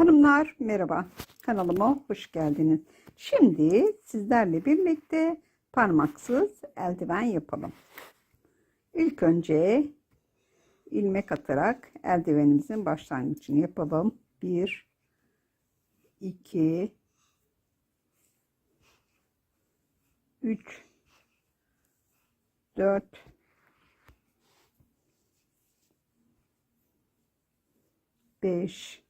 Hanımlar merhaba kanalıma hoş geldiniz. Şimdi sizlerle birlikte parmaksız eldiven yapalım. İlk önce ilmek atarak eldivenimizin başlangıcını yapalım. 1 2 3 4 5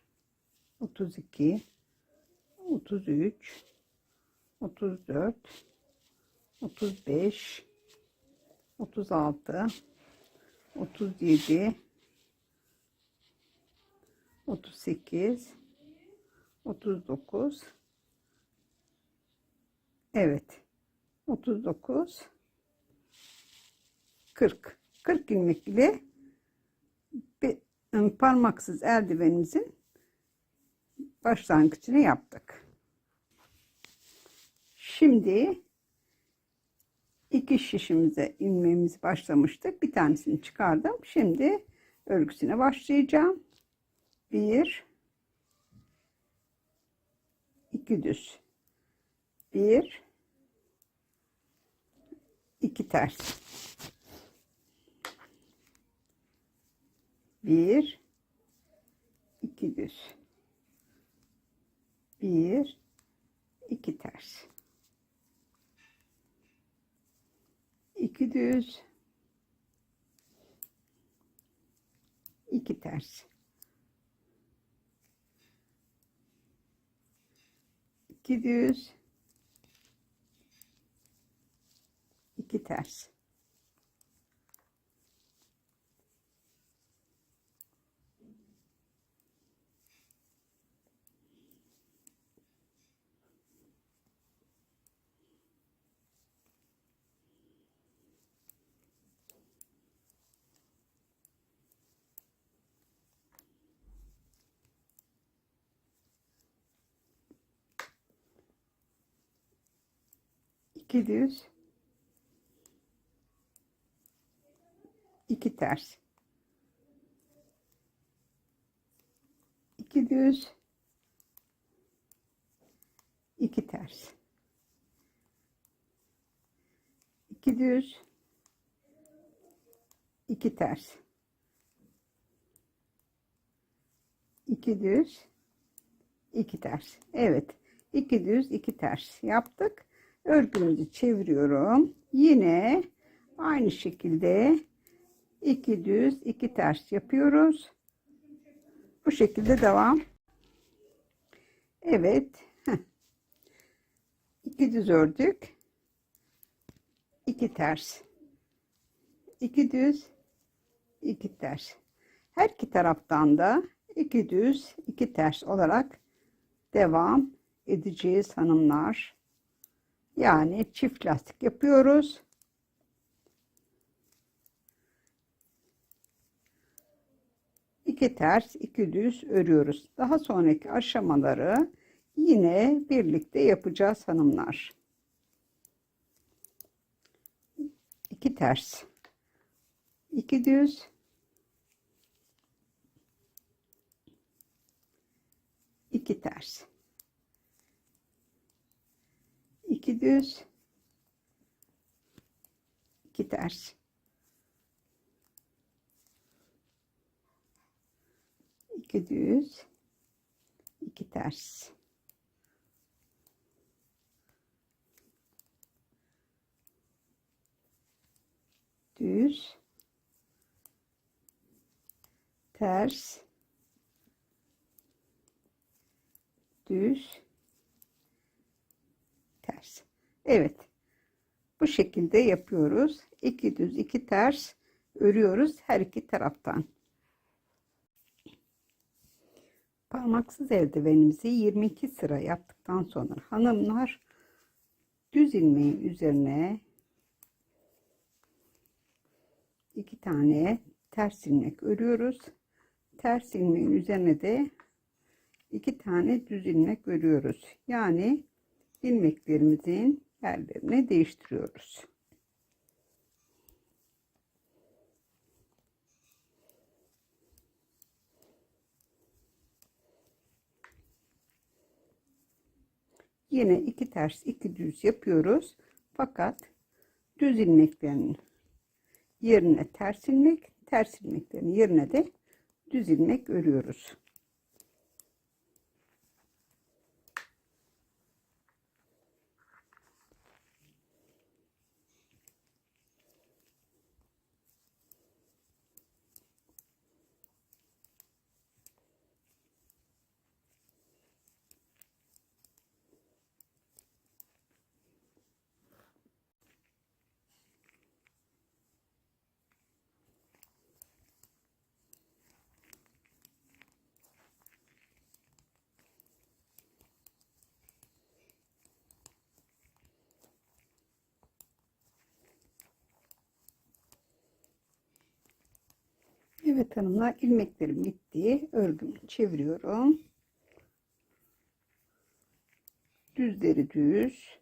32 33 34 35 36 37 38 39 Evet 39 40 40 ilmek ile parmaksız eldivenimizin başlangıcını yaptık. Şimdi iki şişimize inmemiz başlamıştık. Bir tanesini çıkardım. Şimdi örgüsüne başlayacağım. Bir, iki düz. Bir, iki ters. Bir, iki düz. Bir, iki ters. iki düz. iki ters. iki düz. iki ters. İki düz iki ters. İki düz. İki ters. İki düz. İki ters. İki düz. İki ters. Evet. İki düz iki ters yaptık örgümüzü çeviriyorum. Yine aynı şekilde iki düz iki ters yapıyoruz. Bu şekilde devam. Evet. iki düz ördük. iki ters. iki düz iki ters. Her iki taraftan da iki düz iki ters olarak devam edeceğiz hanımlar. Yani çift lastik yapıyoruz. İki ters, iki düz örüyoruz. Daha sonraki aşamaları yine birlikte yapacağız hanımlar. İki ters, iki düz, iki ters. 2 düz. 2 ters. 2 iki düz, iki ters. Düz, ters, düz, ters. Evet. Bu şekilde yapıyoruz. İki düz, iki ters örüyoruz her iki taraftan. Parmaksız eldivenimizi 22 sıra yaptıktan sonra hanımlar düz ilmeğin üzerine iki tane ters ilmek örüyoruz. Ters ilmeğin üzerine de iki tane düz ilmek örüyoruz. Yani ilmeklerimizin yerlerini değiştiriyoruz. Yine iki ters iki düz yapıyoruz. Fakat düz ilmeklerin yerine ters ilmek, ters ilmeklerin yerine de düz ilmek örüyoruz. Evet hanımlar ilmeklerim bitti. Örgümü çeviriyorum. Düzleri düz.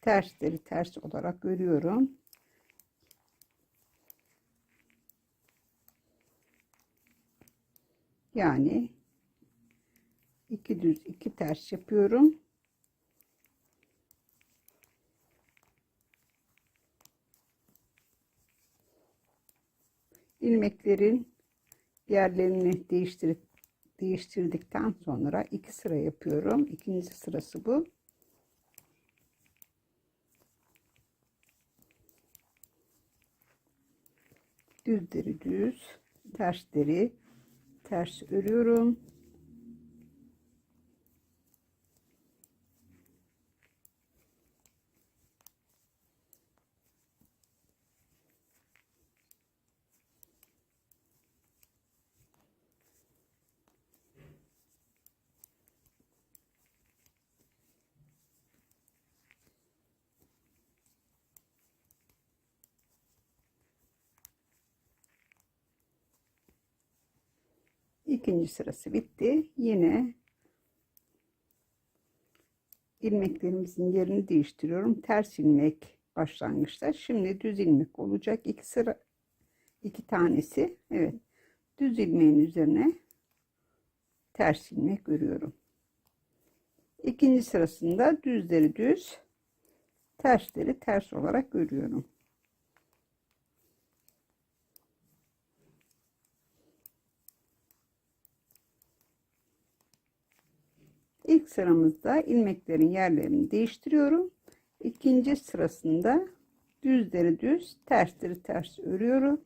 Tersleri ters olarak örüyorum. Yani iki düz iki ters yapıyorum. İlmeklerin yerlerini değiştirip değiştirdikten sonra iki sıra yapıyorum. İkinci sırası bu. Düzleri düz, tersleri ters örüyorum. İkinci sırası bitti. Yine ilmeklerimizin yerini değiştiriyorum. Ters ilmek başlangıçta. Şimdi düz ilmek olacak. İki sıra iki tanesi. Evet. Düz ilmeğin üzerine ters ilmek örüyorum. İkinci sırasında düzleri düz, tersleri ters olarak örüyorum. İlk sıramızda ilmeklerin yerlerini değiştiriyorum. İkinci sırasında düzleri düz, tersleri ters örüyorum.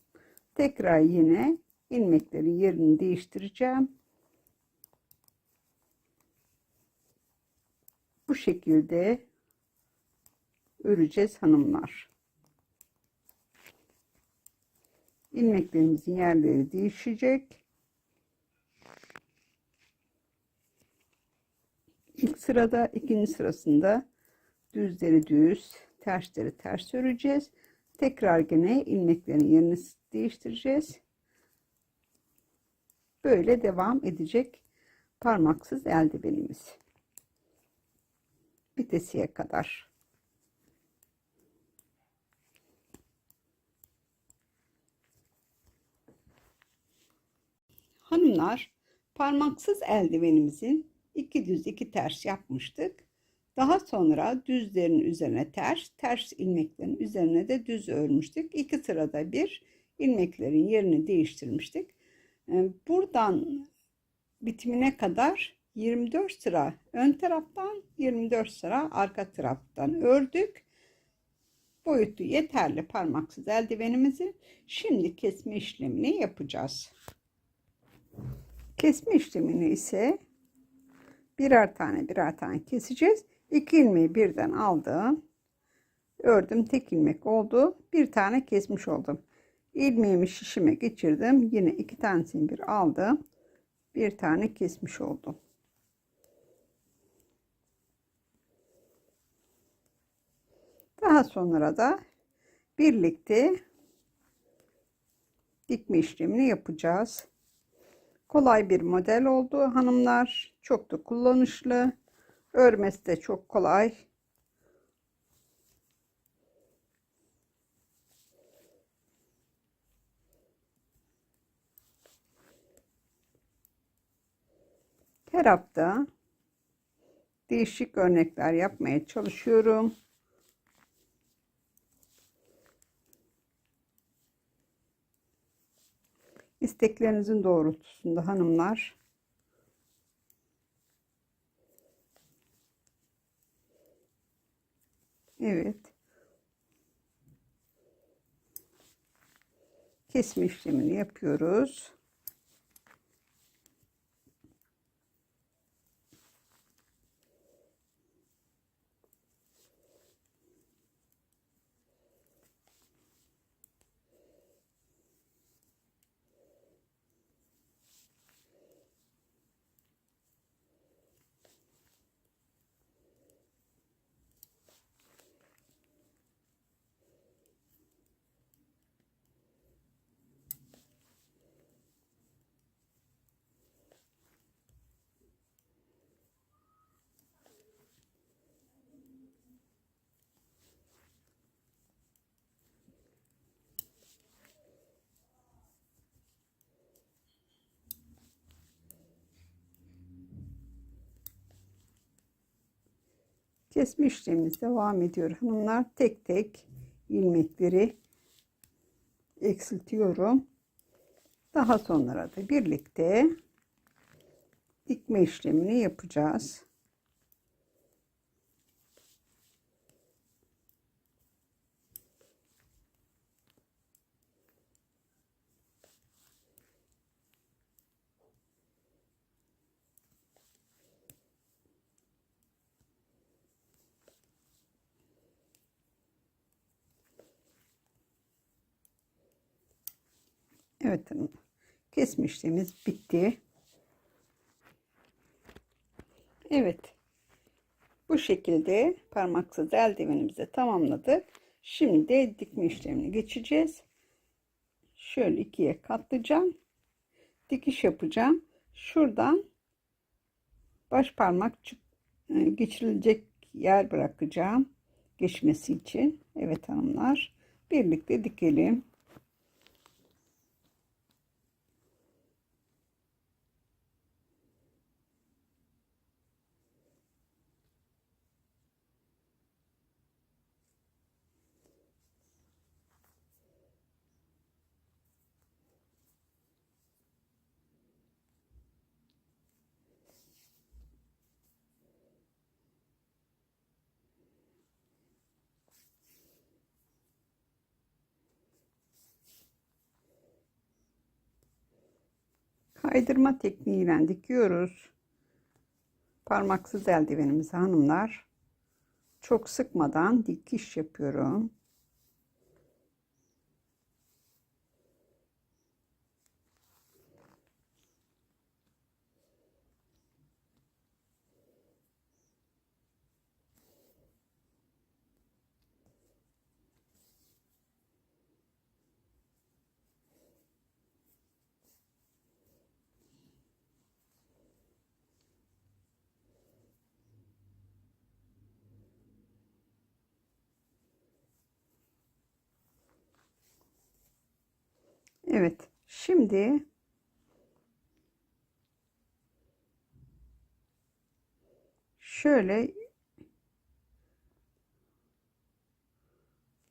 Tekrar yine ilmeklerin yerini değiştireceğim. Bu şekilde öreceğiz hanımlar. İlmeklerimizin yerleri değişecek. İlk sırada ikinci sırasında düzleri düz, tersleri ters öreceğiz. Tekrar gene ilmeklerin yerini değiştireceğiz. Böyle devam edecek parmaksız eldivenimiz. Bitesiye kadar. Hanımlar parmaksız eldivenimizin iki düz iki ters yapmıştık. Daha sonra düzlerin üzerine ters, ters ilmeklerin üzerine de düz örmüştük. İki sırada bir ilmeklerin yerini değiştirmiştik. Ee, Buradan bitimine kadar 24 sıra ön taraftan 24 sıra arka taraftan ördük. Boyutu yeterli parmaksız eldivenimizi. Şimdi kesme işlemini yapacağız. Kesme işlemini ise birer tane birer tane keseceğiz. İki ilmeği birden aldım. Ördüm tek ilmek oldu. Bir tane kesmiş oldum. İlmeğimi şişime geçirdim. Yine iki tanesini bir aldım. Bir tane kesmiş oldum. Daha sonra da birlikte dikme işlemini yapacağız. Kolay bir model oldu hanımlar. Çok da kullanışlı. Örmesi de çok kolay. Her hafta değişik örnekler yapmaya çalışıyorum. İsteklerinizin doğrultusunda hanımlar. Evet. Kesme işlemini yapıyoruz. Kesme işlemimiz devam ediyor hanımlar. Tek tek ilmekleri eksiltiyorum. Daha sonra da birlikte dikme işlemini yapacağız. Evet hanım. Kesme işlemimiz bitti. Evet. Bu şekilde parmaksız eldivenimizi tamamladık. Şimdi de dikme işlemini geçeceğiz. Şöyle ikiye katlayacağım. Dikiş yapacağım. Şuradan baş parmak e, geçirilecek yer bırakacağım. Geçmesi için. Evet hanımlar. Birlikte dikelim. Kaydırma tekniğiyle dikiyoruz. Parmaksız eldivenimizi hanımlar. Çok sıkmadan dikiş yapıyorum. Evet. Şimdi şöyle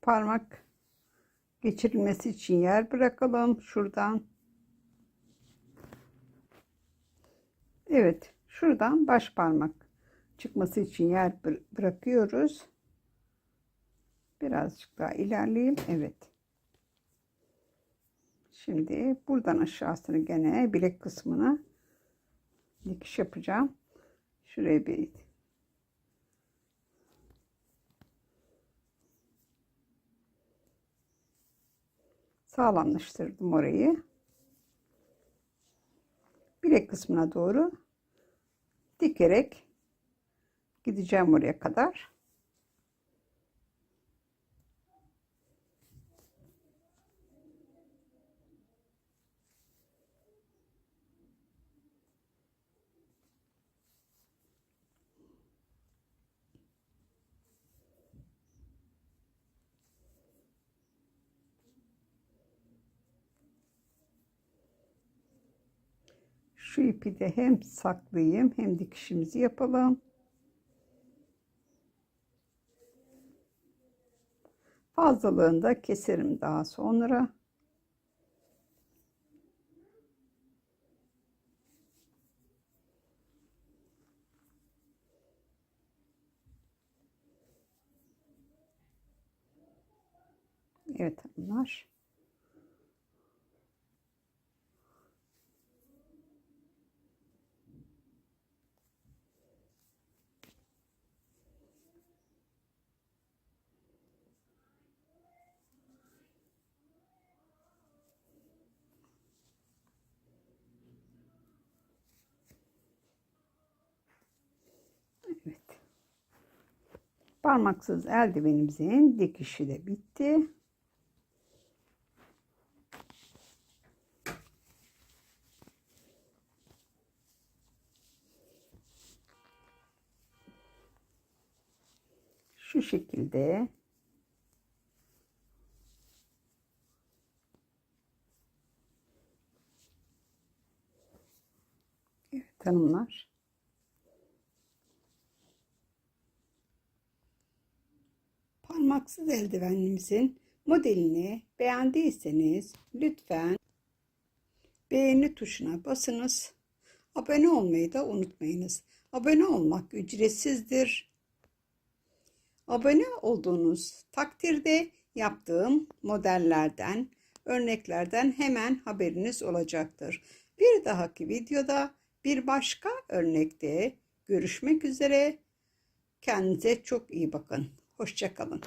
parmak geçirilmesi için yer bırakalım şuradan Evet, şuradan baş parmak çıkması için yer bır- bırakıyoruz. Birazcık daha ilerleyeyim. Evet. Şimdi buradan aşağısını gene bilek kısmına dikiş yapacağım. Şuraya bir sağlamlaştırdım orayı. Bilek kısmına doğru dikerek gideceğim oraya kadar. Şu ipi de hem saklayayım hem dikişimizi yapalım. Fazlalığını da keserim daha sonra. Evet hanımlar. Evet. Parmaksız eldivenimizin dikişi de bitti. Şu şekilde Evet hanımlar. Parmaksız eldivenimizin modelini beğendiyseniz lütfen beğeni tuşuna basınız. Abone olmayı da unutmayınız. Abone olmak ücretsizdir. Abone olduğunuz takdirde yaptığım modellerden, örneklerden hemen haberiniz olacaktır. Bir dahaki videoda bir başka örnekte görüşmek üzere. Kendinize çok iyi bakın. Hoşçakalın.